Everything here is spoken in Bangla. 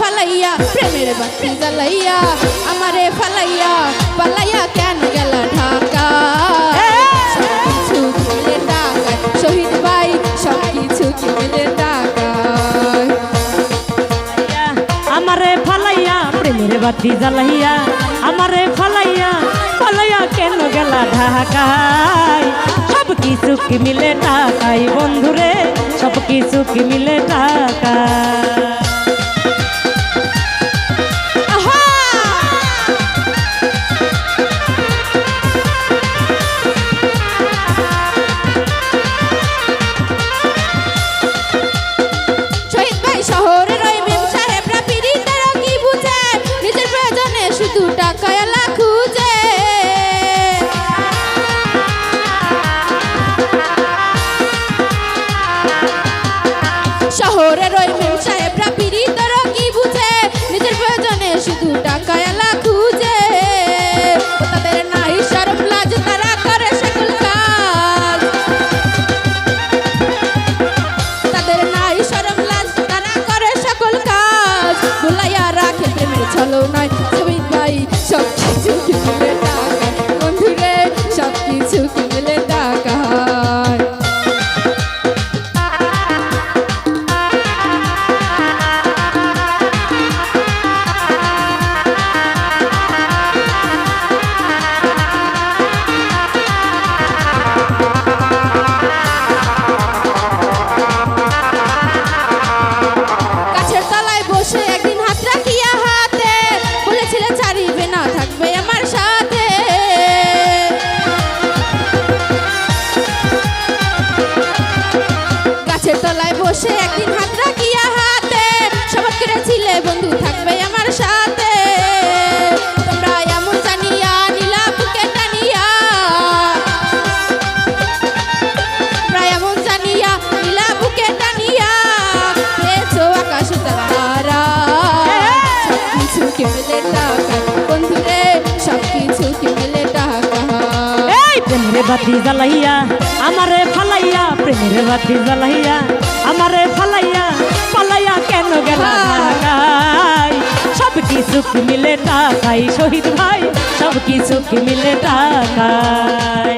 ফালাইয়া প্রেমের বাতি জ্বালাইয়া, আমারে ফালাইয়া পালাইয়া কেন গেল ঢাকা? শহীদ ভাই সব কিছু মিলে টাকায় আমারে ফালাইয়া, প্রেমের বাতি জ্বালাইয়া, আমারে ফালাইয়া ফালাইয়া কেন গেলা ঢাকায়? সব কিছু কি মিলে টাকাই বন্ধুরে? কি মিলে টাকা সব কিছু বসে একদিন হাত রাখিয়া হাতে। শপথ করেছিলে বন্ধু থাকবে আমার সাথে। তোমরা এমন জানিয়া নীলা বুকে টানিয়া। প্রায় এমন জানিয়া নীলা বুকে টানিয়া। পেয়েছ আকাশ তারা। সব কিছু কিনলে বাতি জ্বালাইয়া, আমারে ফালাইয়া, প্রেমের বাতি জ্বালাইয়া, আমারে ফালাইয়া পালাইয়া কেন গেল সব কিছু মিলে টাকাই শহীদ ভাই, সব কিছু মিলে টাকায়?